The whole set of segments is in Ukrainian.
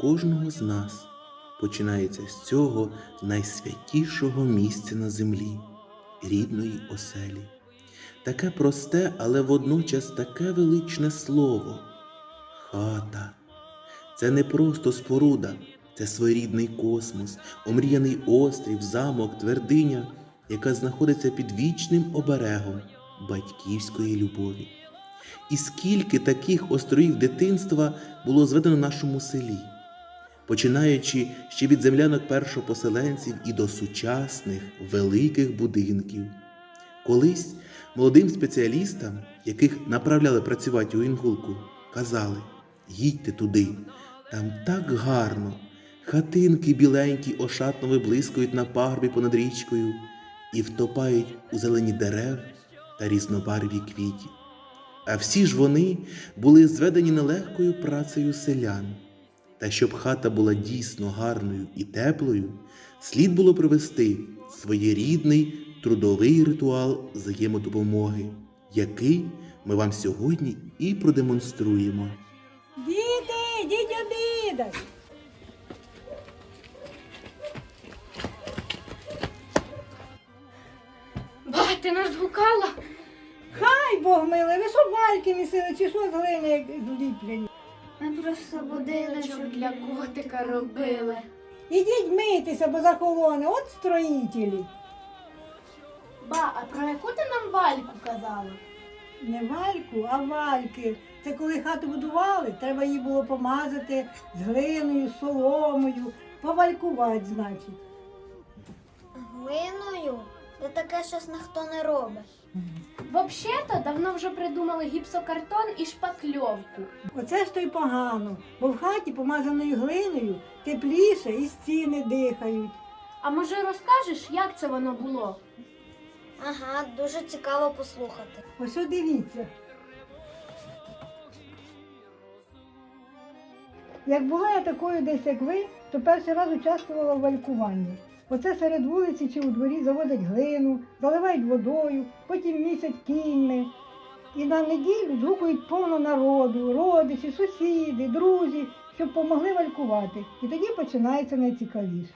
кожного з нас починається з цього найсвятішого місця на землі рідної оселі. Таке просте, але водночас таке величне слово хата. Це не просто споруда, це своєрідний космос, омріяний острів, замок, твердиня, яка знаходиться під вічним оберегом батьківської любові. І скільки таких островів дитинства було зведено в нашому селі, починаючи ще від землянок першопоселенців і до сучасних великих будинків. Колись молодим спеціалістам, яких направляли працювати у Інгулку, казали: їдьте туди, там так гарно, хатинки біленькі ошатно виблискують на пагорбі понад річкою і втопають у зелені дерев та різнобарві квітів. А всі ж вони були зведені нелегкою працею селян. Та щоб хата була дійсно гарною і теплою, слід було провести своєрідний трудовий ритуал взаємодопомоги, який ми вам сьогодні і продемонструємо. Діти, йдіть обідати. Ба, ти нас гукала? Хай Бог милий, ви що вальки місили, чи що з глини як зліплені? Просто будиночок для котика робили. Ідіть митися, бо захолоне, от строїтелі. Ба, а про яку ти нам вальку казала? Не вальку, а вальки. Це коли хату будували, треба її було помазати з глиною, з соломою, повалькувати, значить. Глиною? Та таке щось ніхто не робить. Взагалі-то давно вже придумали гіпсокартон і шпакльовку. Оце ж то й погано, бо в хаті помазаною глиною тепліше і стіни дихають. А може розкажеш, як це воно було? Ага, дуже цікаво послухати. Ось от дивіться. Як була я такою десь, як ви, то перший раз участвувала в валькуванні. Оце серед вулиці чи у дворі завозять глину, заливають водою, потім місяць кіньми. І на неділю згукують повно народу, родичі, сусіди, друзі, щоб помогли валькувати. І тоді починається найцікавіше.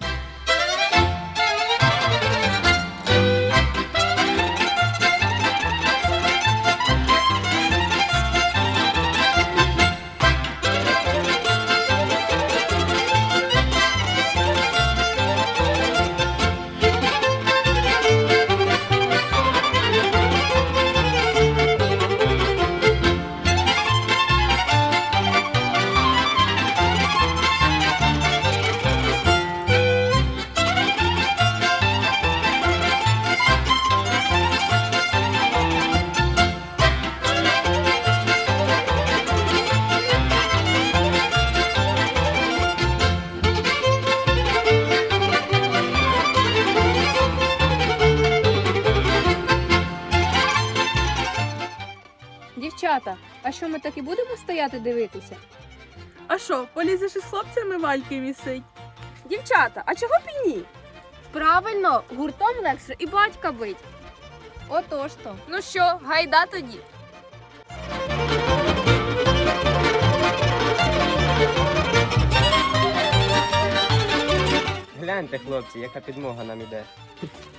Що ми так і будемо стояти дивитися? А що, полізеш із хлопцями вальки місить? Дівчата, а чого б і ні? Правильно, гуртом легше і батька бить. Отож то. Ну що, гайда тоді. Гляньте, хлопці, яка підмога нам іде.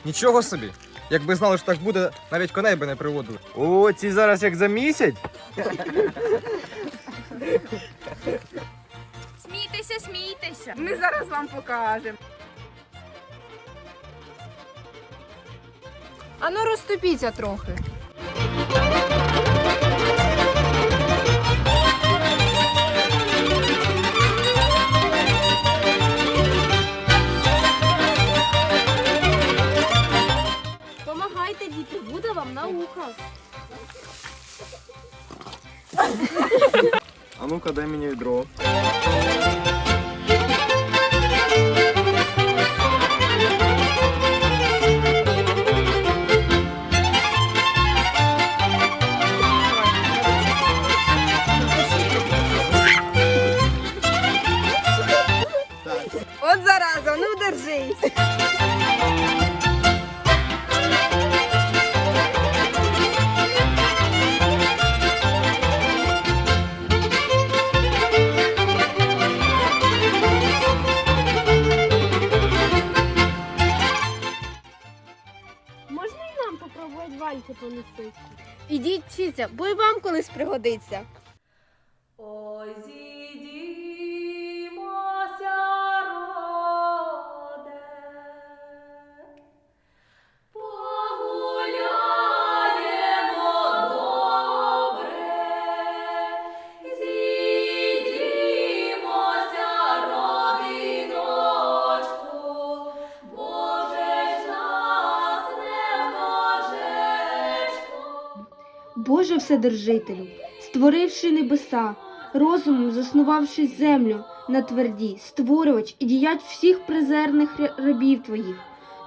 Нічого собі. Якби знали, що так буде, навіть коней би не приводили. О, ці зараз як замісять? Смійтеся, смійтеся. Ми зараз вам покажемо. Ану розступіться трохи. діти, буде вам наука. А ну-ка, дай мені відро. От зараза, ну держись. Ідіть вчіться, бо й вам колись пригодиться. Боже Вседержителю, створивши небеса, розумом заснувавши землю на тверді, створювач і діяч всіх призерних рабів твоїх,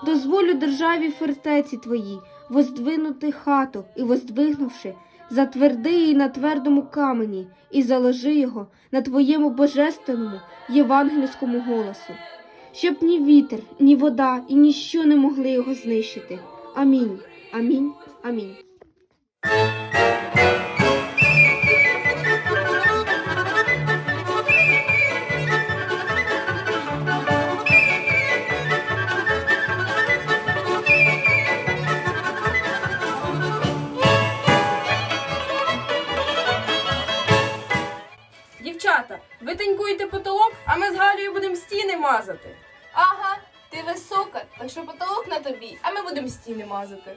дозволю державі фортеці твої воздвинути хату і воздвигнувши, затверди її на твердому камені і заложи його на твоєму божественному євангельському голосу, щоб ні вітер, ні вода і ніщо не могли його знищити. Амінь. Амінь. Амінь. Дівчата, ви тенькуєте потолок, а ми з Галею будемо стіни мазати. Ага, ти висока, так що потолок на тобі, а ми будемо стіни мазати.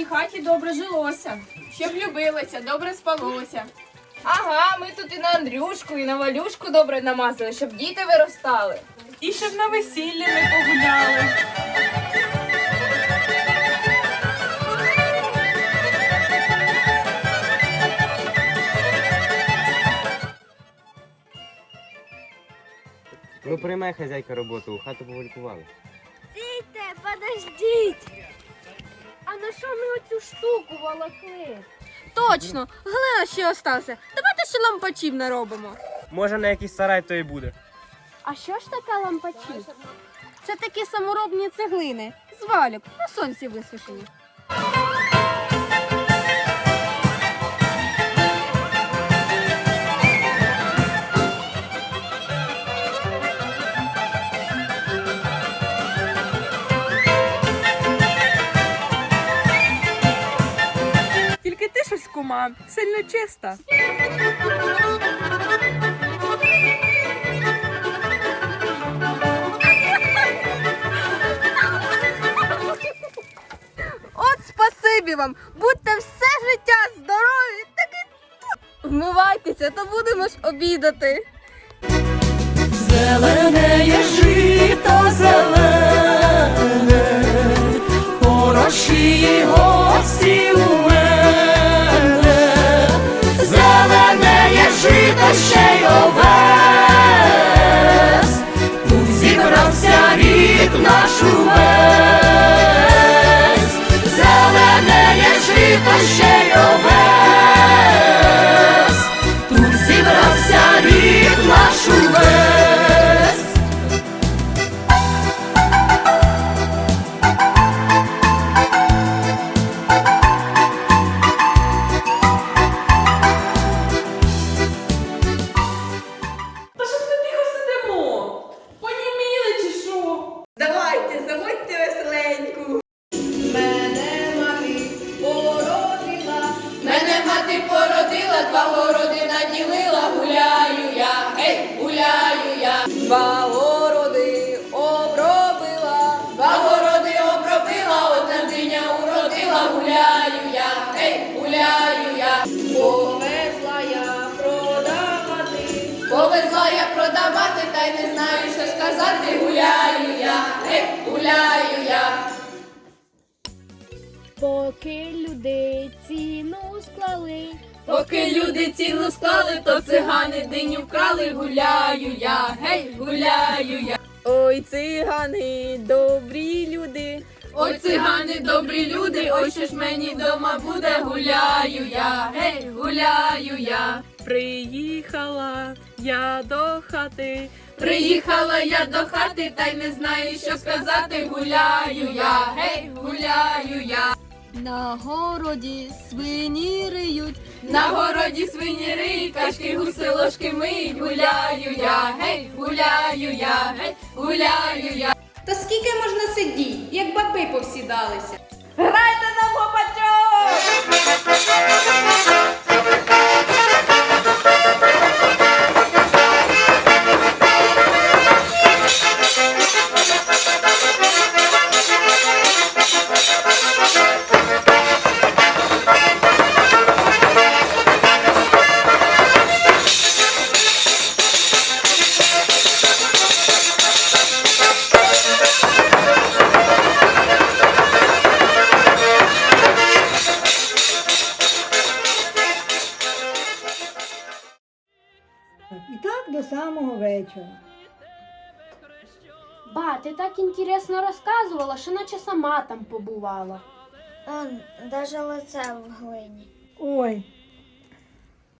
цій хаті добре жилося. Щоб любилися, добре спалося. Ага, ми тут і на Андрюшку, і на Валюшку добре намазали, щоб діти виростали. І щоб на весіллі ми погуляли. Ну приймай хазяйка роботу, у хату повалькували. подождіть. На що ми оцю штуку волокли? Точно, глина ще остався. Давайте ще лампачів наробимо. Може на якийсь сарай то і буде. А що ж таке лампачі? Це такі саморобні цеглини з валюк на сонці висушені. Кума, сильно чиста. От спасибі вам! Будьте все життя здорові! Таки вмивайтеся, то будемо ж обідати. Зелене є жито зелене, хороші гості у рід наш сказати. Гуляю я, гей, гуляю я. Поки люди ціну склали, Поки люди ціну склали, то цигани диню вкрали. Гуляю я, гей, гуляю я. Ой, цигани, добрі люди. Ой, цигани, добрі люди, ой, що ж мені дома буде, гуляю я, гей, гуляю я. Приїхала я до хати. Приїхала я до хати, та й не знаю, що сказати. Гуляю я, гей, гуляю я. На городі свині риють. На городі свині риють, кашки гуси ложки миють. Гуляю я, гей, гуляю я, гей, гуляю я. Та скільки можна сидіти, як баби повсідалися? І вечора. Ба, ти так інтересно розказувала, що наче сама там побувала. Он, даже лице в глині. Ой,